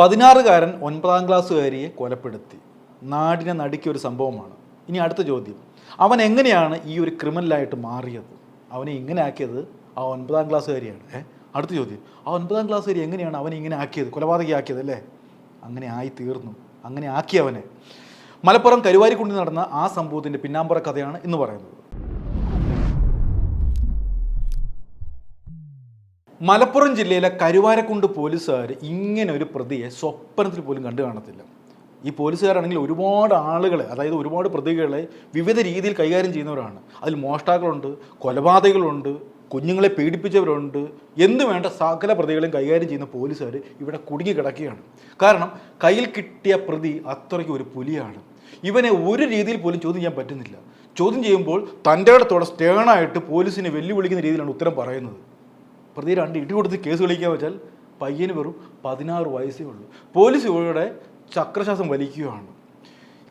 പതിനാറുകാരൻ ഒൻപതാം ക്ലാസ്സുകാരിയെ കൊലപ്പെടുത്തി. നാടിനെ നടുക്കിയ ഒരു സംഭവമാണ്. ഇനി അടുത്ത ചോദ്യം. അവൻ എങ്ങനെയാണ് ഈ ഒരു ക്രിമിനലായിട്ട് മാറിയത്? അവനെ ഇങ്ങനെ ആക്കിയത് ആ ഒൻപതാം ക്ലാസ്സുകാരിയാണ് ഏ അടുത്ത ചോദ്യം. ആ ഒൻപതാം ക്ലാസ്സുകാരി എങ്ങനെയാണ് അവനെ ഇങ്ങനെ ആക്കിയത്? കൊലപാതകയാക്കിയത് അല്ലേ? അങ്ങനെ ആയി തീർന്നു അങ്ങനെ ആക്കി അവനെ മലപ്പുറം കരുവാരിക്കുണ്ടിൽ നടന്ന ആ സംഭവത്തിന്റെ പിന്നാമ്പുറ കഥയാണ് ഇന്ന് പറയുന്നത്. മലപ്പുറം ജില്ലയിലെ കരുവാരക്കുണ്ട് പോലീസുകാർ ഇങ്ങനെ ഒരു പ്രതിയെ സ്വപ്നത്തിൽ പോലും കണ്ടു കാണത്തില്ല. ഈ പോലീസുകാരാണെങ്കിൽ ഒരുപാട് ആളുകളെ അതായത് ഒരുപാട് പ്രതികളെ വിവിധ രീതിയിൽ കൈകാര്യം ചെയ്യുന്നവരാണ്. അതിൽ മോഷ്ടാക്കളുണ്ട് കൊലപാതകങ്ങളുണ്ട് കുഞ്ഞുങ്ങളെ പീഡിപ്പിച്ചവരുണ്ട് എന്ത് വേണ്ട സകല പ്രതികളെയും കൈകാര്യം ചെയ്യുന്ന പോലീസുകാർ ഇവിടെ കുടുങ്ങി കിടക്കുകയാണ്. കാരണം കയ്യിൽ കിട്ടിയ പ്രതി അത്രയ്ക്ക് ഒരു പുലിയാണ്. ഇവനെ ഒരു രീതിയിൽ പോലും ചോദ്യം ചെയ്യാൻ പറ്റുന്നില്ല. ചോദ്യം ചെയ്യുമ്പോൾ തന്റെ ഇടത്തോടെ സ്റ്റേണായിട്ട് പോലീസിനെ വെല്ലുവിളിക്കുന്ന രീതിയിലാണ് ഉത്തരം പറയുന്നത്. പ്രതി രണ്ട് ഇടി കൊടുത്ത് കേസ് കളിക്കാൻ വെച്ചാൽ പയ്യന് വെറും പതിനാറ് വയസ്സേ ഉള്ളൂ. പോലീസ് ഇവരുടെ ചക്രശ്വാസം വലിക്കുകയാണ്.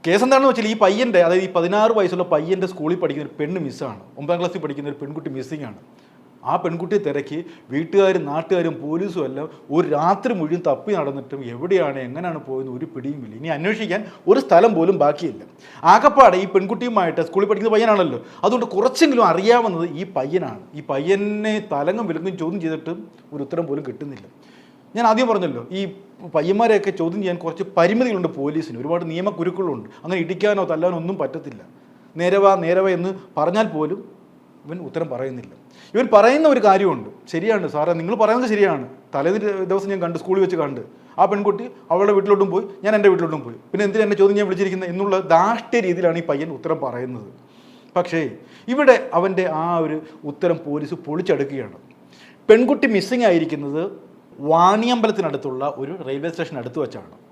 കേസ് എന്താണെന്ന് വെച്ചാൽ ഈ പയ്യന്റെ അതായത് ഈ പതിനാറ് വയസ്സുള്ള പയ്യന്റെ സ്കൂളിൽ പഠിക്കുന്ന ഒരു പെണ്ണ് മിസ്സാണ് ഒമ്പതാം ക്ലാസ്സിൽ പഠിക്കുന്ന ഒരു പെൺകുട്ടി മിസ്സിംഗ് ആണ്. ആ പെൺകുട്ടിയെ തിരക്കി വീട്ടുകാരും നാട്ടുകാരും പോലീസും എല്ലാം ഒരു രാത്രി മുഴുവൻ തപ്പി നടന്നിട്ടും എവിടെയാണ് എങ്ങനെയാണ് പോയെന്ന് ഒരു പിടിയും ഇല്ല. ഇനി അന്വേഷിക്കാൻ ഒരു സ്ഥലം പോലും ബാക്കിയില്ല. ആകപ്പാടെ ഈ പെൺകുട്ടിയുമായിട്ട് സ്കൂളിൽ പഠിക്കുന്ന പയ്യനാണല്ലോ. അതുകൊണ്ട് കുറച്ചെങ്കിലും അറിയാവുന്നത് ഈ പയ്യനാണ്. ഈ പയ്യനെ തലങ്ങും വിലങ്ങും ചോദ്യം ചെയ്തിട്ട് ഒരു ഉത്തരം പോലും കിട്ടുന്നില്ല. ഞാൻ ആദ്യം പറഞ്ഞല്ലോ ഈ പയ്യന്മാരെയൊക്കെ ചോദ്യം ചെയ്യാൻ കുറച്ച് പരിമിതികളുണ്ട് പോലീസിന്. ഒരുപാട് നിയമക്കുരുക്കളുണ്ട് അങ്ങനെ ഇടിക്കാനോ തല്ലാനോ ഒന്നും പറ്റത്തില്ല. നേരവാ നേരവ എന്ന് പറഞ്ഞാൽ പോലും ഇവൻ ഉത്തരം പറയുന്നില്ല. ഇവൻ പറയുന്ന ഒരു കാര്യമുണ്ട്. ശരിയാണ് സാറേ നിങ്ങൾ പറയുന്നത് ശരിയാണ്. തലേ ദിവസം ഞാൻ കണ്ട് സ്കൂളിൽ വെച്ച് കണ്ട്. ആ പെൺകുട്ടി അവളുടെ വീട്ടിലോട്ടും പോയി ഞാൻ എന്റെ വീട്ടിലോട്ടും പോയി. പിന്നെ എന്തിനെ എന്നെ ചോദ്യം ഞാൻ വിളിച്ചിരിക്കുന്നത് എന്നുള്ള ദാഷ്ട്യ രീതിയിലാണ് ഈ പയ്യൻ ഉത്തരം പറയുന്നത്. പക്ഷേ ഇവിടെ അവന്റെ ആ ഒരു ഉത്തരം പോലീസ് പൊളിച്ചെടുക്കുകയാണ്. പെൺകുട്ടി മിസ്സിംഗ് ആയിരിക്കുന്നത് വാണിയമ്പലത്തിനടുത്തുള്ള ഒരു റെയിൽവേ സ്റ്റേഷൻ അടുത്ത് വെച്ചാണ്.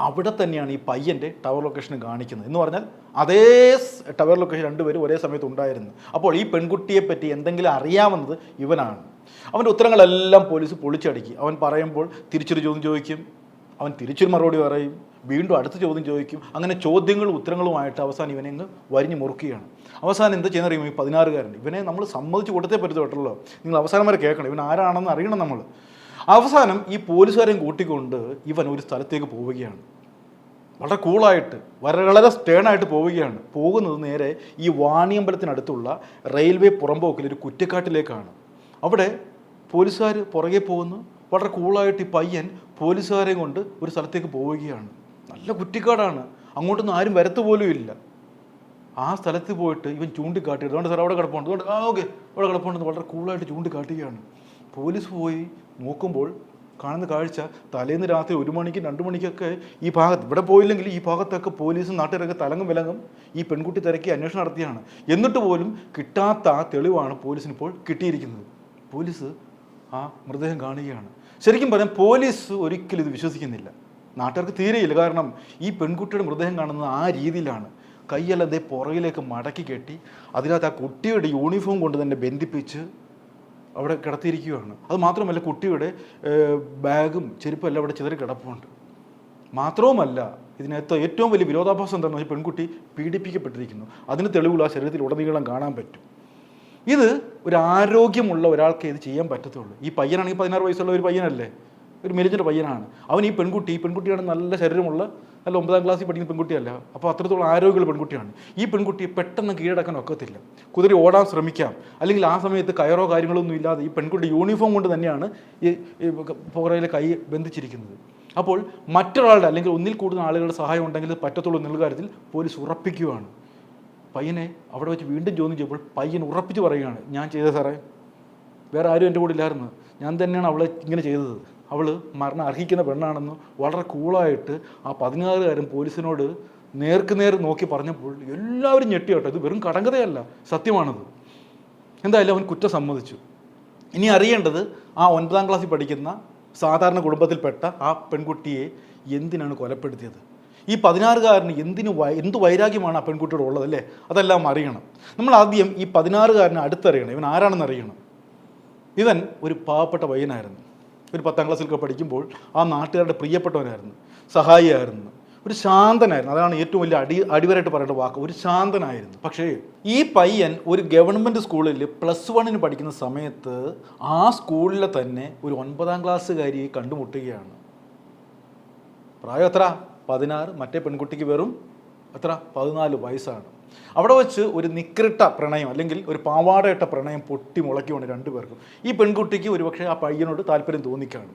അവിടെ തന്നെയാണ് ഈ പയ്യന്റെ ടവർ ലൊക്കേഷൻ കാണിക്കുന്നത്. എന്ന് പറഞ്ഞാൽ അതേ ടവർ ലൊക്കേഷൻ രണ്ടുപേരും ഒരേ സമയത്ത് ഉണ്ടായിരുന്നു. അപ്പോൾ ഈ പെൺകുട്ടിയെ പറ്റി എന്തെങ്കിലും അറിയാവുന്നത് ഇവനാണ്. അവന്റെ ഉത്തരങ്ങളെല്ലാം പോലീസ് പൊളിച്ചടുക്കി. അവൻ പറയുമ്പോൾ തിരിച്ചൊരു ചോദ്യം ചോദിക്കും. അവൻ തിരിച്ചൊരു മറുപടി പറയും. വീണ്ടും അടുത്ത ചോദ്യം ചോദിക്കും. അങ്ങനെ ചോദ്യങ്ങളും ഉത്തരങ്ങളുമായിട്ട് അവസാനം ഇവനെ അങ്ങ് വരിഞ്ഞു മുറുക്കുകയാണ്. അവസാനം എന്താ ചെയ്യുന്ന അറിയുമോ ഈ പതിനാറുകാരൻ? ഇവനെ നമ്മൾ സമ്മതിച്ച് കൊടുത്തേ പറ്റൂ കേട്ടല്ലോ നിങ്ങൾ അവസാനം വരെ കേൾക്കണം. ഇവൻ ആരാണെന്ന് അറിയണം നമ്മൾ. അവസാനം ഈ പോലീസുകാരെയും കൂട്ടിക്കൊണ്ട് ഇവൻ ഒരു സ്ഥലത്തേക്ക് പോവുകയാണ്. വളരെ കൂളായിട്ട് വളരെ സ്റ്റേണായിട്ട് പോവുകയാണ്. പോകുന്നത് നേരെ ഈ വാണിയമ്പലത്തിനടുത്തുള്ള റെയിൽവേ പുറമ്പോക്കിൽ ഒരു കുറ്റക്കാട്ടിലേക്കാണ്. അവിടെ പോലീസുകാർ പുറകെ പോകുന്നു. വളരെ കൂളായിട്ട് ഈ പയ്യൻ പോലീസുകാരെയും കൊണ്ട് ഒരു സ്ഥലത്തേക്ക് പോവുകയാണ്. നല്ല കുറ്റിക്കാടാണ്. അങ്ങോട്ടൊന്നും ആരും വരത്ത് പോലും ഇല്ല. ആ സ്ഥലത്ത് പോയിട്ട് ഇവൻ ചൂണ്ടിക്കാട്ടി അതുകൊണ്ട് സാർ? അവിടെ കിടപ്പുണ്ട്. അതുകൊണ്ട് ആ ഓക്കെ. അവിടെ കിടപ്പുണ്ടെന്ന് വളരെ കൂളായിട്ട് ചൂണ്ടിക്കാട്ടുകയാണ് പോലീസ് പോയി നോക്കുമ്പോൾ കാണുന്ന കാഴ്ച തലേന്ന് രാത്രി ഒരു മണിക്ക് രണ്ട് മണിക്കൊക്കെ ഈ ഭാഗത്ത് ഇവിടെ പോയില്ലെങ്കിൽ ഈ ഭാഗത്തൊക്കെ പോലീസും നാട്ടുകാരൊക്കെ തലങ്ങും വിലങ്ങും ഈ പെൺകുട്ടി തിരക്കി അന്വേഷണം നടത്തിയാണ്. എന്നിട്ട് പോലും കിട്ടാത്ത ആ തെളിവാണ് പോലീസിന് ഇപ്പോൾ കിട്ടിയിരിക്കുന്നത്. പോലീസ് ആ മൃതദേഹം കാണുകയാണ്. ശരിക്കും പറയാം പോലീസ് ഒരിക്കലും ഇത് വിശ്വസിക്കുന്നില്ല. നാട്ടുകാർക്ക് തീരെയില്ല. കാരണം ഈ പെൺകുട്ടിയുടെ മൃതദേഹം കാണുന്നത് ആ രീതിയിലാണ്. കൈയല്ലാതെ പുറകിലേക്ക് മടക്കി കെട്ടി അതിനകത്ത് ആ കുട്ടിയുടെ യൂണിഫോം കൊണ്ട് തന്നെ ബന്ധിപ്പിച്ച് അവിടെ കിടത്തിയിരിക്കുകയാണ്. അത് മാത്രമല്ല കുട്ടിയുടെ ബാഗും ചെരുപ്പും അവിടെ ചിതറി കിടപ്പുണ്ട്. മാത്രവുമല്ല ഇതിനകത്ത് ഏറ്റവും വലിയ വിരോധാഭാസം എന്താണെന്ന് വെച്ചാൽ പെൺകുട്ടി പീഡിപ്പിക്കപ്പെട്ടിരിക്കുന്നു. അതിന് തെളിവുകൾ ആ ശരീരത്തിൽ ഉടനീളം കാണാൻ പറ്റും. ഇത് ഒരു ആരോഗ്യമുള്ള ഒരാൾക്ക് ഇത് ചെയ്യാൻ പറ്റത്തുള്ളൂ. ഈ പയ്യനാണെങ്കിൽ പതിനാറ് വയസ്സുള്ള ഒരു പയ്യനല്ലേ? ഒരു മെലിഞ്ഞൊരു പയ്യനാണ്. അവൻ ഈ പെൺകുട്ടി ഈ പെൺകുട്ടിയാണ് നല്ല ശരീരമുള്ള നല്ല ഒമ്പതാം ക്ലാസ്സിൽ പഠിക്കുന്ന പെൺകുട്ടിയല്ല. അപ്പോൾ അത്രത്തോളം ആരോഗ്യമുള്ള പെൺകുട്ടിയാണ്. ഈ പെൺകുട്ടിയെ പെട്ടെന്ന് കീഴടക്കാൻ ഒക്കത്തില്ല. കുതിരി ഓടാൻ ശ്രമിക്കാം. അല്ലെങ്കിൽ ആ സമയത്ത് കയറോ കാര്യങ്ങളൊന്നും ഇല്ലാതെ ഈ പെൺകുട്ടി യൂണിഫോം കൊണ്ട് തന്നെയാണ് ഈ പുറയിലെ കൈ ബന്ധിച്ചിരിക്കുന്നത്. അപ്പോൾ മറ്റൊരാളുടെ അല്ലെങ്കിൽ ഒന്നിൽ കൂടുതൽ ആളുകളുടെ സഹായം ഉണ്ടെങ്കിൽ പറ്റത്തുള്ളൂ എന്നുള്ള കാര്യത്തിൽ പോലീസ് ഉറപ്പിക്കുകയാണ്. പയ്യനെ അവിടെ വെച്ച് വീണ്ടും ചോദ്യം ചെയ്യുമ്പോൾ പയ്യൻ ഉറപ്പിച്ച് പറയുകയാണ് ഞാൻ ചെയ്ത സാറേ വേറെ ആരും എന്റെ കൂടെ ഇല്ലായിരുന്നു. ഞാൻ തന്നെയാണ് അവളെ ഇങ്ങനെ ചെയ്തത്. അവൾ മരണം അർഹിക്കുന്ന പെണ്ണാണെന്ന് വളരെ കൂളായിട്ട് ആ പതിനാറുകാരൻ പോലീസിനോട് നേർക്ക് നേർ നോക്കി പറഞ്ഞപ്പോൾ എല്ലാവരും ഞെട്ടി കേട്ടോ. ഇത് വെറും കടങ്കഥയല്ല സത്യമാണത്. എന്തായാലും അവൻ കുറ്റം സമ്മതിച്ചു. ഇനി അറിയേണ്ടത് ആ ഒൻപതാം ക്ലാസ്സിൽ പഠിക്കുന്ന സാധാരണ കുടുംബത്തിൽപ്പെട്ട ആ പെൺകുട്ടിയെ എന്തിനാണ് കൊലപ്പെടുത്തിയത്? ഈ പതിനാറുകാരന് എന്തിനു എന്ത് വൈരാഗ്യമാണ് ആ പെൺകുട്ടിയോട് ഉള്ളത് അല്ലേ? അതെല്ലാം അറിയണം. നമ്മൾ ആദ്യം ഈ പതിനാറുകാരനെ അടുത്തറിയണം. ഇവൻ ആരാണെന്ന് അറിയണം. ഇവൻ ഒരു പാവപ്പെട്ട പയ്യനായിരുന്നു. ഒരു പത്താം ക്ലാസ്സിലൊക്കെ പഠിക്കുമ്പോൾ ആ നാട്ടുകാരുടെ പ്രിയപ്പെട്ടവനായിരുന്നു സഹായിയായിരുന്നു ഒരു ശാന്തനായിരുന്നു. അതാണ് ഏറ്റവും വലിയ അടി അടിവരായിട്ട് പറയേണ്ട വാക്ക്. ഒരു ശാന്തനായിരുന്നു. പക്ഷേ ഈ പയ്യൻ ഒരു ഗവൺമെന്റ് സ്കൂളിൽ പ്ലസ് വണ്ണിന് പഠിക്കുന്ന സമയത്ത് ആ സ്കൂളിലെ തന്നെ ഒരു ഒൻപതാം ക്ലാസ്സുകാരിയെ കണ്ടുമുട്ടുകയാണ്. പ്രായം എത്ര? പതിനാറ്. മറ്റേ പെൺകുട്ടിക്ക് വെറും എത്ര? പതിനാല് വയസ്സാണ്. അവിടെ വെച്ച് ഒരു നിക്കറിട്ട പ്രണയം അല്ലെങ്കിൽ ഒരു പാവാടയിട്ട പ്രണയം പൊട്ടി മുളയ്ക്കുവാണ് രണ്ടുപേർക്കും ഈ പെൺകുട്ടിക്ക് ഒരുപക്ഷെ ആ പയ്യനോട് താല്പര്യം തോന്നിക്കാണ്.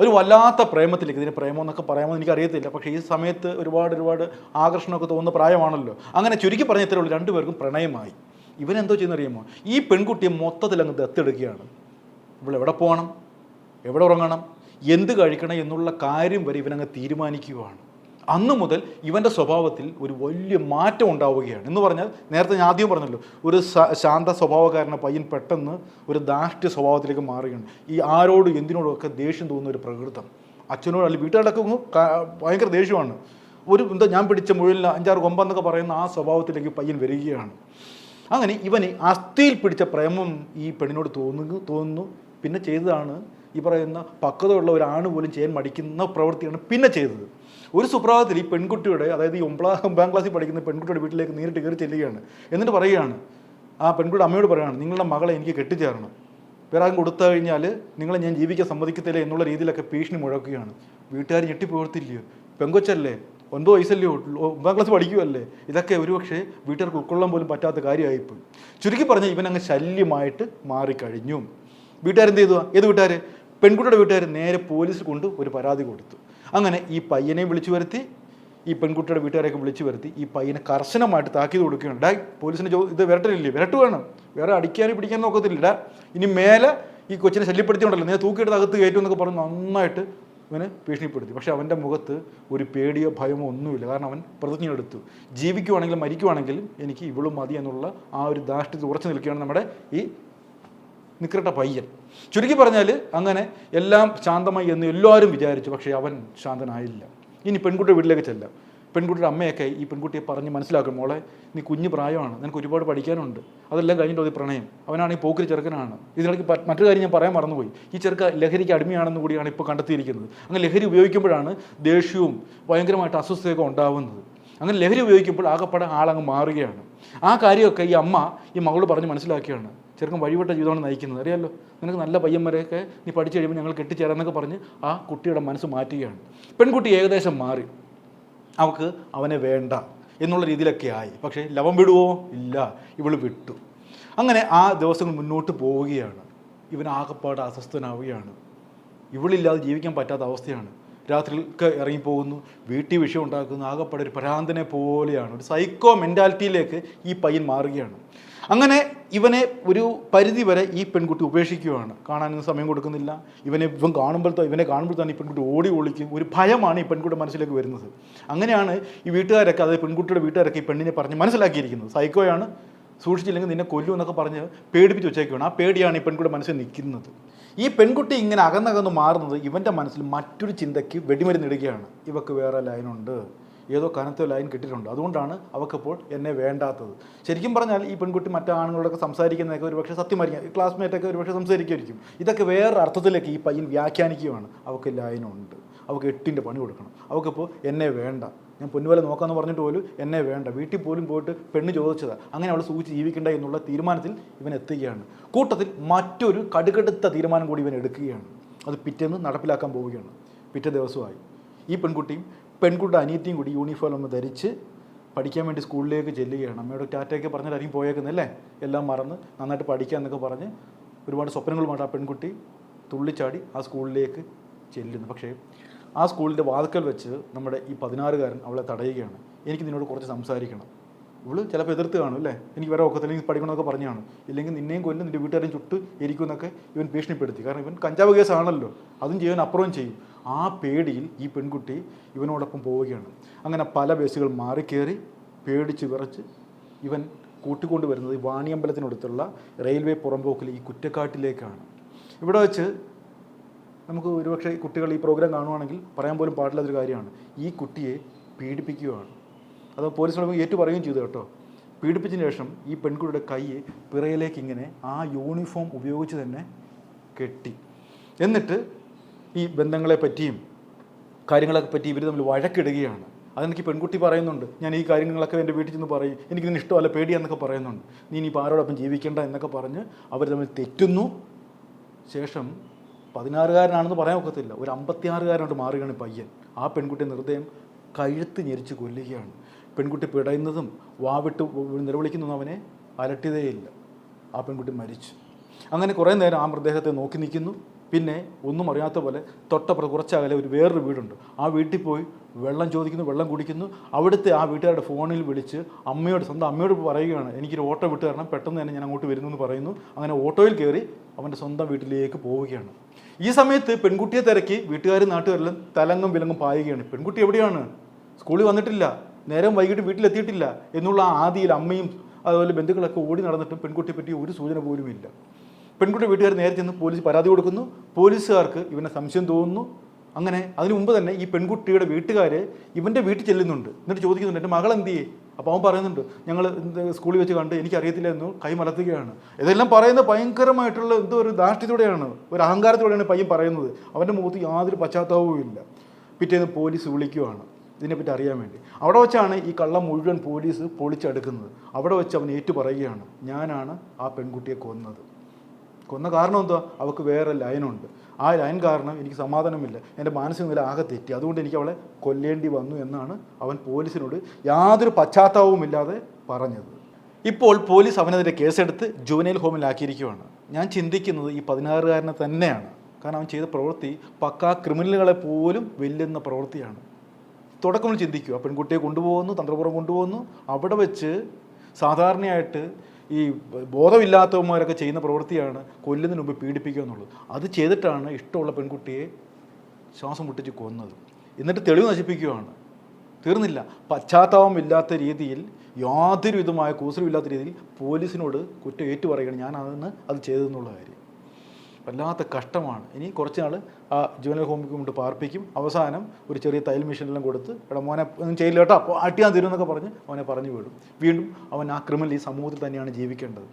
ഒരു വല്ലാത്ത പ്രേമത്തിലേക്ക് ഇതിന് പ്രേമം എന്നൊക്കെ പറയാമെന്ന് എനിക്കറിയത്തില്ല പക്ഷേ ഈ സമയത്ത് ഒരുപാട് ഒരുപാട് ആകർഷണമൊക്കെ തോന്നുന്ന പ്രായമാണല്ലോ. അങ്ങനെ ചുരുക്കി പറഞ്ഞ ഇത്രേ ഉള്ളൂ. രണ്ടുപേർക്കും പ്രണയമായി. ഇവനെന്തോ ചെയ്യുന്നറിയുമോ? ഈ പെൺകുട്ടിയെ മൊത്തത്തിൽ അങ്ങ് ദത്തെടുക്കുകയാണ്. ഇവൾ എവിടെ പോകണം? എവിടെ ഉറങ്ങണം? എന്ത് കഴിക്കണം എന്നുള്ള കാര്യം വരെ ഇവനങ്ങ് തീരുമാനിക്കുകയാണ്. അന്ന് മുതൽ ഇവന്റെ സ്വഭാവത്തിൽ ഒരു വലിയ മാറ്റം ഉണ്ടാവുകയാണ്. എന്ന് പറഞ്ഞാൽ നേരത്തെ ഞാൻ ആദ്യം പറഞ്ഞല്ലോ ഒരു ശാന്ത സ്വഭാവക്കാരനെ പയ്യൻ പെട്ടെന്ന് ഒരു ദാഷ്ട്യ സ്വഭാവത്തിലേക്ക് മാറുകയാണ്. ഈ ആരോടും എന്തിനോടും ഒക്കെ ദേഷ്യം തോന്നുന്ന ഒരു പ്രകൃതം. അച്ഛനോട് അല്ലെങ്കിൽ വീട്ടുകാരൊക്കെ ഭയങ്കര ദേഷ്യമാണ്. ഒരു എന്താ ഞാൻ പിടിച്ച മുഴുവൻ അഞ്ചാറ് കൊമ്പെന്നൊക്കെ പറയുന്ന ആ സ്വഭാവത്തിലേക്ക് പയ്യൻ വരികയാണ്. അങ്ങനെ ഇവന് അസ്ഥിയിൽ പിടിച്ച പ്രേമം ഈ പെണ്ണിനോട് തോന്നുന്നു തോന്നുന്നു. പിന്നെ ചെയ്തതാണ് ഈ പറയുന്ന പക്വതയുള്ള ഒരാണ് പോലും ചെയ്യാൻ മടിക്കുന്ന പ്രവൃത്തിയാണ് പിന്നെ ചെയ്തത്. ഒരു സുപ്രഭാതത്തിൽ ഈ പെൺകുട്ടിയുടെ അതായത് ഈ ഒമ്പതാം ഒമ്പതാം ക്ലാസ്സിൽ പഠിക്കുന്ന പെൺകുട്ടിയുടെ വീട്ടിലേക്ക് നേരിട്ട് കയറി ചെല്ലുകയാണ്. എന്നിട്ട് പറയുകയാണ് ആ പെൺകുട്ടി അമ്മയോട് പറയുകയാണ് നിങ്ങളുടെ മകളെ എനിക്ക് കെട്ടിച്ചേരണം. വേറെ ആരും കൊടുത്തു കഴിഞ്ഞാൽ നിങ്ങളെ ഞാൻ ജീവിക്കാൻ സമ്മതിക്കത്തില്ല എന്നുള്ള രീതിയിലൊക്കെ ഭീഷണി മുഴക്കുകയാണ്. വീട്ടുകാർ ഞെട്ടിപ്പോകത്തില്ലയോ പെങ്കൊച്ചല്ലേ ഒൻപത് വയസ്സല്ലേ ഒമ്പതാം ക്ലാസ് പഠിക്കുമല്ലേ ഇതൊക്കെ ഒരുപക്ഷെ വീട്ടുകാർക്ക് ഉൾക്കൊള്ളാൻ പോലും പറ്റാത്ത കാര്യമായിപ്പോയി. ചുരുക്കി പറഞ്ഞാൽ ഇവൻ അങ്ങ് ശല്യമായിട്ട് മാറിക്കഴിഞ്ഞു. വീട്ടുകാരെന്ത് ചെയ്തു? ഏത് വീട്ടുകാർ പെൺകുട്ടിയുടെ വീട്ടുകാർ നേരെ പോലീസ് കൊണ്ട് ഒരു പരാതി കൊടുത്തു. അങ്ങനെ ഈ പയ്യനെ വിളിച്ചു വരുത്തി ഈ പെൺകുട്ടിയുടെ വീട്ടുകാരെയൊക്കെ വിളിച്ചു വരുത്തി ഈ പയ്യനെ കർശനമായിട്ട് താക്കീത് കൊടുക്കുകയുണ്ടായി പോലീസിന് ചോ ഇത് വിരട്ടലില്ലേ? വിരട്ട് വേണം വേറെ അടിക്കാനും പിടിക്കാൻ നോക്കത്തില്ല. ഇനി മേലെ ഈ കൊച്ചിനെ ശല്യപ്പെടുത്തിയുണ്ടല്ലോ? നീ തൂക്കിയിട്ട് അകത്ത് കയറ്റും എന്നൊക്കെ പറഞ്ഞ് നന്നായിട്ട് ഇവനെ ഭീഷണിപ്പെടുത്തി. പക്ഷേ അവന്റെ മുഖത്ത് ഒരു പേടിയോ ഭയമോ ഒന്നുമില്ല. കാരണം അവൻ പ്രതിജ്ഞ എടുത്തു ജീവിക്കുവാണെങ്കിലും മരിക്കുവാണെങ്കിലും എനിക്ക് ഇവളും മതി എന്നുള്ള ആ ഒരു ദാഷ്ട്യത്തിൽ ഉറച്ചു നിൽക്കുകയാണ് നമ്മുടെ ഈ നിക്കറിട്ട പയ്യൻ. ചുരുക്കി പറഞ്ഞാൽ അങ്ങനെ എല്ലാം ശാന്തമായി എന്ന് എല്ലാവരും വിചാരിച്ചു പക്ഷേ അവൻ ശാന്തനായില്ല. ഇനി പെൺകുട്ടിയുടെ വീട്ടിലേക്ക് ചെല്ലാം. പെൺകുട്ടിയുടെ അമ്മയൊക്കെ ഈ പെൺകുട്ടിയെ പറഞ്ഞ് മനസ്സിലാക്കും മോളെ നീ കുഞ്ഞു പ്രായമാണ് നിനക്ക് ഒരുപാട് പഠിക്കാനുണ്ട്. അതെല്ലാം കഴിഞ്ഞിട്ട് ഒരു പ്രണയം. അവനാണെങ്കിൽ പോക്കിരി ചെറുക്കനാണ്. ഇതിനിടയ്ക്ക് മറ്റൊരു കാര്യം ഞാൻ പറയാൻ മറന്നുപോയി. ഈ ചെറുക്ക ലഹരിക്ക് അടിമയാണെന്ന് കൂടിയാണ് ഇപ്പോൾ കണ്ടെത്തിയിരിക്കുന്നത്. അങ്ങനെ ലഹരി ഉപയോഗിക്കുമ്പോഴാണ് ദേഷ്യവും ഭയങ്കരമായിട്ട് അസ്വസ്ഥയൊക്കെ ഉണ്ടാവുന്നത്. അങ്ങനെ ലഹരി ഉപയോഗിക്കുമ്പോൾ ആകെപ്പാടെ ആളങ്ങ് മാറുകയാണ്. ആ കാര്യമൊക്കെ ഈ അമ്മ ഈ മകളോട് പറഞ്ഞ് മനസ്സിലാക്കിയാണ് ചെറുക്കൻ വഴിവിട്ട ജീവിതമാണ് നയിക്കുന്നത്. അറിയാമല്ലോ നിനക്ക് നല്ല പയ്യന്മാരെയൊക്കെ നീ പഠിച്ചു കഴിയുമ്പോൾ ഞങ്ങൾ കെട്ടിച്ചേരാന്നൊക്കെ പറഞ്ഞ് ആ കുട്ടിയുടെ മനസ്സ് മാറ്റുകയാണ്. പെൺകുട്ടി ഏകദേശം മാറി. അവൾക്ക് അവനെ വേണ്ട എന്നുള്ള രീതിയിലൊക്കെ ആയി. പക്ഷേ ലവം വിടുവോ? ഇല്ല. ഇവൾ വിട്ടു. അങ്ങനെ ആ ദിവസങ്ങൾ മുന്നോട്ട് പോവുകയാണ്. ഇവൻ ആകപ്പാട് അസ്വസ്ഥനാവുകയാണ്. ഇവളില്ലാതെ ജീവിക്കാൻ പറ്റാത്ത അവസ്ഥയാണ്. രാത്രിയിലൊക്കെ ഇറങ്ങിപ്പോകുന്നു. വീട്ടിൽ വിഷയം ഉണ്ടാക്കുന്നു. ആകപ്പാടെ ഒരു ഭ്രാന്തനെ പോലെയാണ്. ഒരു സൈക്കോ മെന്റാലിറ്റിയിലേക്ക് ഈ പയ്യൻ മാറുകയാണ്. അങ്ങനെ ഇവനെ ഒരു പരിധി വരെ ഈ പെൺകുട്ടി ഉപേക്ഷിക്കുകയാണ്. കാണാനൊന്നും സമയം കൊടുക്കുന്നില്ല. ഇവനെ ഇവൻ കാണുമ്പോൾ ഇവനെ കാണുമ്പോൾ തന്നെ ഈ പെൺകുട്ടി ഓടി ഒളിക്കും. ഒരു ഭയമാണ് ഈ പെൺകുട്ടി മനസ്സിലേക്ക് വരുന്നത്. അങ്ങനെയാണ് ഈ വീട്ടുകാരൊക്കെ അതായത് പെൺകുട്ടിയുടെ വീട്ടുകാരൊക്കെ ഈ പെണ്ണിനെ പറഞ്ഞ് മനസ്സിലാക്കിയിരിക്കുന്നത്. സൈക്കോയാണ് സൂക്ഷിച്ചില്ലെങ്കിൽ നിന്നെ കൊല്ലും എന്നൊക്കെ പറഞ്ഞ് പേടിപ്പിച്ച് വെച്ചേക്കുകയാണ് ആ പേടിയാണ് ഈ പെൺകുട്ടി മനസ്സിൽ നിൽക്കുന്നത്. ഈ പെൺകുട്ടി ഇങ്ങനെ അകന്നകന്ന് മാറുന്നത് ഇവന്റെ മനസ്സിൽ മറ്റൊരു ചിന്തയ്ക്ക് വെടിമരുന്നിടുകയാണ് ഇവക്ക് വേറെ ലൈനുണ്ട്. ഏതോ കനത്ത ലൈൻ കിട്ടിയിട്ടുണ്ട്. അതുകൊണ്ടാണ് അവക്കപ്പോൾ എന്നെ വേണ്ടാത്തത്. ശരിക്കും പറഞ്ഞാൽ ഈ പെൺകുട്ടി മറ്റു ആണുങ്ങളോടൊക്കെ സംസാരിക്കുന്നതൊക്കെ ഒരു പക്ഷേ സത്യമായിരിക്കും ക്ലാസ്മേറ്റൊക്കെ ഒരു പക്ഷേ സംസാരിക്കുമായിരിക്കും. ഇതൊക്കെ വേറെ അർത്ഥത്തിലേക്ക് ഈ പയ്യൻ വ്യാഖ്യാനിക്കുകയാണ്. അവൾക്ക് ലൈനുണ്ട് അവൾക്ക് എട്ടിന്റെ പണി കൊടുക്കണം. അവൾക്കിപ്പോൾ എന്നെ വേണ്ട. ഞാൻ പൊന്നുപോലെ നോക്കാമെന്ന് പറഞ്ഞിട്ട് പോലും എന്നെ വേണ്ട. വീട്ടിൽ പോലും പോയിട്ട് പെണ്ണ് ചോദിച്ചതാണ് അങ്ങനെ അവൾ സൂചിച്ച് ജീവിക്കണ്ട എന്നുള്ള തീരുമാനത്തിൽ ഇവൻ എത്തുകയാണ്. കൂട്ടത്തിൽ മറ്റൊരു കടുകടുത്ത തീരുമാനം കൂടി ഇവൻ എടുക്കുകയാണ്. അത് പിറ്റേന്ന് നടപ്പിലാക്കാൻ പോവുകയാണ്. പിറ്റേ ദിവസമായി. ഈ പെൺകുട്ടിയും പെൺകുട്ടിയുടെ അനിയത്തിയും കൂടി യൂണിഫോം ധരിച്ച് പഠിക്കാൻ വേണ്ടി സ്കൂളിലേക്ക് ചെല്ലുകയാണ്. അമ്മയോട് ടാറ്റയൊക്കെ പറഞ്ഞിട്ടായിരിക്കും പോയേക്കുന്നല്ലേ എല്ലാം മറന്ന് നന്നായിട്ട് പഠിക്കുക എന്നൊക്കെ പറഞ്ഞ് ഒരുപാട് സ്വപ്നങ്ങളുമായിട്ട് ആ പെൺകുട്ടി തുള്ളിച്ചാടി ആ സ്കൂളിലേക്ക് ചെല്ലുന്നു. പക്ഷേ ആ സ്കൂളിന്റെ വാതുക്കൽ വെച്ച് നമ്മുടെ ഈ പതിനാറുകാരൻ അവളെ തടയുകയാണ്. എനിക്ക് നിന്നോട് കുറച്ച് സംസാരിക്കണം. ഇവൾ ചിലപ്പോൾ എതിർത്ത് കാണും അല്ലേ? എനിക്ക് വരെ ഒക്കത്തില്ലെങ്കിൽ പഠിക്കണമെന്നൊക്കെ പറഞ്ഞു കാണും ഇല്ലെങ്കിൽ നിന്നെയും കൊല്ലും നിന്റെ വീട്ടുകാരെയും ചുട്ട് ഇരിക്കും എന്നൊക്കെ ഇവൻ ഭീഷണിപ്പെടുത്തി. കാരണം ഇവൻ കഞ്ചാവ് കേസാണല്ലോ. അതും ചെയ്യാൻ അപ്പുറവും ചെയ്യും. ആ പേടിയിൽ ഈ പെൺകുട്ടി ഇവനോടൊപ്പം പോവുകയാണ്. അങ്ങനെ പല ബസ്സുകൾ മാറിക്കേറി പേടിച്ച് വിറച്ച് ഇവൻ കൂട്ടിക്കൊണ്ടു വരുന്നത് വാണിയമ്പലത്തിനടുത്തുള്ള റെയിൽവേ പുറമ്പോക്കിൽ ഈ കുറ്റക്കാട്ടിലേക്കാണ്. ഇവിടെ വെച്ച് നമുക്ക് ഒരുപക്ഷെ കുട്ടികൾ ഈ പ്രോഗ്രാം കാണുവാണെങ്കിൽ പറയാൻ പോലും പാടില്ലാത്തൊരു കാര്യമാണ്. ഈ കുട്ടിയെ പീഡിപ്പിക്കുകയാണ്. അത് പോലീസിനോട് ഏറ്റു പറയുകയും ചെയ്തു കേട്ടോ. പീഡിപ്പിച്ചതിന് ശേഷം ഈ പെൺകുട്ടിയുടെ കൈ പിറയിലേക്ക് ഇങ്ങനെ ആ യൂണിഫോം ഉപയോഗിച്ച് തന്നെ കെട്ടി. എന്നിട്ട് ഈ ബന്ധങ്ങളെ പറ്റിയും കാര്യങ്ങളൊക്കെ പറ്റി ഇവർ തമ്മിൽ വഴക്കിടുകയാണ്. അതെനിക്ക് പെൺകുട്ടി പറയുന്നുണ്ട്. ഞാൻ ഈ കാര്യങ്ങളൊക്കെ എന്റെ വീട്ടിൽ ചെന്ന് പറയും. എനിക്ക് ഇതിന് ഇഷ്ടമല്ല പേടിയാന്നൊക്കെ പറയുന്നുണ്ട്. നീ ഇനി ആരോടൊപ്പം ജീവിക്കേണ്ട എന്നൊക്കെ പറഞ്ഞ് അവർ തമ്മിൽ തെറ്റുന്നു. ശേഷം പതിനാറുകാരനാണെന്ന് പറയാൻ ഒക്കത്തില്ല. ഒരു അമ്പത്തിയാറുകാരനോട് മാറുകയാണ് പയ്യൻ. ആ പെൺകുട്ടി നിർദ്ദയം കഴുത്ത് ഞെരിച്ച് കൊല്ലുകയാണ്. പെൺകുട്ടി പിടയുന്നതും വാവിട്ട് നിലവിളിക്കുന്നതും അവനെ അലട്ടിയതേയില്ല. ആ പെൺകുട്ടി മരിച്ചു. അങ്ങനെ കുറേ നേരം ആ മൃതദേഹത്തെ നോക്കി നിൽക്കുന്നു. പിന്നെ ഒന്നും അറിയാത്ത പോലെ തൊട്ടപ്പുറം കുറച്ചകലെ ഒരു വേറൊരു വീടുണ്ട്. ആ വീട്ടിൽ പോയി വെള്ളം ചോദിക്കുന്നു വെള്ളം കുടിക്കുന്നു. അവിടുത്തെ ആ വീട്ടുകാരുടെ ഫോണിൽ വിളിച്ച് അമ്മയോട് സ്വന്തം അമ്മയോട് പറയുകയാണ് എനിക്കൊരു ഓട്ടോ വിട്ട് തരണം പെട്ടെന്ന് തന്നെ ഞാൻ അങ്ങോട്ട് വരുന്നു എന്ന് പറയുന്നു. അങ്ങനെ ഓട്ടോയിൽ കയറി അവന്റെ സ്വന്തം വീട്ടിലേക്ക് പോവുകയാണ്. ഈ സമയത്ത് പെൺകുട്ടിയെ തിരക്കി വീട്ടുകാരും നാട്ടുകാരെല്ലാം തലങ്ങും വിലങ്ങും പായുകയാണ്. പെൺകുട്ടി എവിടെയാണ്? സ്കൂളിൽ വന്നിട്ടില്ല നേരം വൈകിട്ട് വീട്ടിലെത്തിയിട്ടില്ല എന്നുള്ള ആദിയിൽ അമ്മയും അതുപോലെ ബന്ധുക്കളൊക്കെ ഓടി നടന്നിട്ടും പെൺകുട്ടിയെ പറ്റി ഒരു സൂചന പോലും ഇല്ല പെൺകുട്ടി വീട്ടുകാർ നേരെ ചെന്ന് പോലീസ് പരാതി കൊടുക്കുന്നു. പോലീസുകാർക്ക് ഇവനെ സംശയം തോന്നുന്നു. അങ്ങനെ അതിനു മുമ്പ് തന്നെ ഈ പെൺകുട്ടിയുടെ വീട്ടുകാർ ഇവന്റെ വീട്ടിൽ ചെല്ലുന്നുണ്ട്. എന്നിട്ട് ചോദിക്കുന്നുണ്ട് എന്റെ മകൾ എന്ത് ചെയ്യേ? അപ്പോൾ അവൻ പറയുന്നുണ്ട് ഞങ്ങൾ സ്കൂളിൽ വെച്ച് കണ്ട് എനിക്ക് അറിയത്തില്ല എന്ന് കൈ മലർത്തുകയാണ്. ഇതെല്ലാം പറയുന്നത് ഭയങ്കരമായിട്ടുള്ള എന്തോ ഒരു ധാർഷ്ട്യത്തോടെയാണ് ഒരു അഹങ്കാരത്തോടെയാണ് പയ്യൻ പറയുന്നത്. അവന്റെ മുഖത്ത് യാതൊരു പശ്ചാത്താപവും ഇല്ല. പിറ്റേന്ന് പോലീസ് വിളിക്കുവാണ്. ഇതിനെപ്പറ്റി അറിയാൻ വേണ്ടി. അവിടെ വെച്ചാണ് ഈ കള്ളം മുഴുവൻ പോലീസ് പൊളിച്ചെടുക്കുന്നത്. അവിടെ വെച്ച് അവൻ ഏറ്റു പറയുകയാണ് ഞാനാണ് ആ പെൺകുട്ടിയെ കൊന്നത്. കൊന്ന കാരണം എന്താ? അവൾക്ക് വേറെ ലൈനുണ്ട്. ആ ലൈൻ കാരണം എനിക്ക് സമാധാനമില്ല. എന്റെ മാനസിക നില ആകെ തെറ്റി. അതുകൊണ്ട് എനിക്ക് അവളെ കൊല്ലേണ്ടി വന്നു എന്നാണ് അവൻ പോലീസിനോട് യാതൊരു പശ്ചാത്താപവുമില്ലാതെ പറഞ്ഞത്. ഇപ്പോൾ പോലീസ് അവനെതിരെ കേസെടുത്ത് ജുവനൈൽ ഹോമിലാക്കിയിരിക്കുകയാണ്. ഞാൻ ചിന്തിക്കുന്നത് ഈ പതിനാറുകാരനെ തന്നെയാണ്. കാരണം അവൻ ചെയ്ത പ്രവൃത്തി പക്കാ ക്രിമിനലുകളെ പോലും വെല്ലുന്ന പ്രവൃത്തിയാണ്. തുടക്കം ചിന്തിക്കുക. പെൺകുട്ടിയെ കൊണ്ടുപോകുന്നു തന്ത്രപുറം കൊണ്ടുപോകുന്നു. അവിടെ വെച്ച് സാധാരണയായിട്ട് ഈ ബോധമില്ലാത്തവന്മാരൊക്കെ ചെയ്യുന്ന പ്രവൃത്തിയാണ് കൊല്ലുന്നതിന് മുമ്പ് പീഡിപ്പിക്കുക എന്നുള്ളത്. അത് ചെയ്തിട്ടാണ് ഇഷ്ടമുള്ള പെൺകുട്ടിയെ ശ്വാസം മുട്ടിച്ച് കൊന്നത്. എന്നിട്ട് തെളിവ് നശിപ്പിക്കുകയാണ്. തീർന്നില്ല. പശ്ചാത്താപമില്ലാത്ത രീതിയിൽ യാതൊരു വിധമായ കൂസലുമില്ലാത്ത രീതിയിൽ പോലീസിനോട് കുറ്റം ഏറ്റുപറയുകയാണ് ഞാൻ അതെന്ന് അത് ചെയ്തതെന്നുള്ള കാര്യം. വല്ലാത്ത കഷ്ടമാണ്. ഇനി കുറച്ച് നാൾ ആ ജുവനൽ ഹോമിൽ കൊണ്ട് പാർപ്പിക്കും. അവസാനം ഒരു ചെറിയ തയ്യൽ മെഷീനെല്ലാം കൊടുത്ത് എടാ മോനെ ഒന്നും ചെയ്യില്ല കേട്ടോ അപ്പോൾ അട്ടിയാൻ തരും എന്നൊക്കെ പറഞ്ഞ് അവനെ പറഞ്ഞു വിടും. വീണ്ടും അവൻ ആ ക്രിമിനൽ ഈ സമൂഹത്തിൽ തന്നെയാണ് ജീവിക്കേണ്ടത്.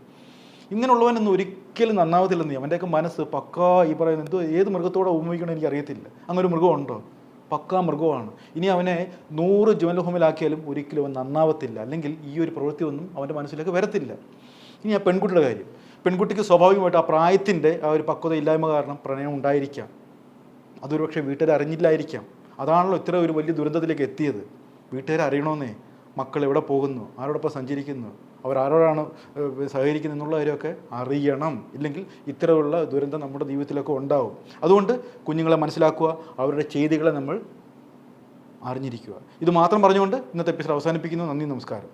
ഇങ്ങനെയുള്ളവനൊന്നും ഒരിക്കലും നന്നാവത്തില്ലെന്നേ അവന്റെയൊക്കെ മനസ്സ് പക്കാ ഈ പറയുന്ന എന്തോ ഏത് മൃഗത്തോടെ ഉപയോഗിക്കണമെന്ന് എനിക്ക് അറിയത്തില്ല അങ്ങനെ ഒരു മൃഗമുണ്ടോ? പക്കാ മൃഗമാണ്. ഇനി അവനെ നൂറ് ജുവനൽ ഹോമിലാക്കിയാലും ഒരിക്കലും അവൻ നന്നാവത്തില്ല. അല്ലെങ്കിൽ ഈ ഒരു പ്രവൃത്തി ഒന്നും അവന്റെ മനസ്സിലേക്ക് വരത്തില്ല. ഇനി ആ പെൺകുട്ടിയുടെ കാര്യം. പെൺകുട്ടിക്ക് സ്വാഭാവികമായിട്ട് ആ പ്രായത്തിന്റെ ആ ഒരു പക്വത ഇല്ലായ്മ കാരണം പ്രണയം ഉണ്ടായിരിക്കാം. അതൊരു പക്ഷേ വീട്ടുകാർ അറിഞ്ഞില്ലായിരിക്കാം അതാണല്ലോ ഇത്ര ഒരു വലിയ ദുരന്തത്തിലേക്ക് എത്തിയത്. വീട്ടുകാർ അറിയണമെന്നേ മക്കൾ എവിടെ പോകുന്നു? ആരോടൊപ്പം സഞ്ചരിക്കുന്നു? അവർ ആരോടാണ് സഹകരിക്കുന്നത് എന്നുള്ള കാര്യമൊക്കെ അറിയണം. ഇല്ലെങ്കിൽ ഇത്തരമുള്ള ദുരന്തം നമ്മുടെ ജീവിതത്തിലൊക്കെ ഉണ്ടാവും. അതുകൊണ്ട് കുഞ്ഞുങ്ങളെ മനസ്സിലാക്കുക അവരുടെ ചെയ്തികളെ നമ്മൾ അറിഞ്ഞിരിക്കുക. ഇത് മാത്രം പറഞ്ഞുകൊണ്ട് ഇന്നത്തെ എപ്പിസോഡ് അവസാനിപ്പിക്കുന്നു. നന്ദി നമസ്കാരം.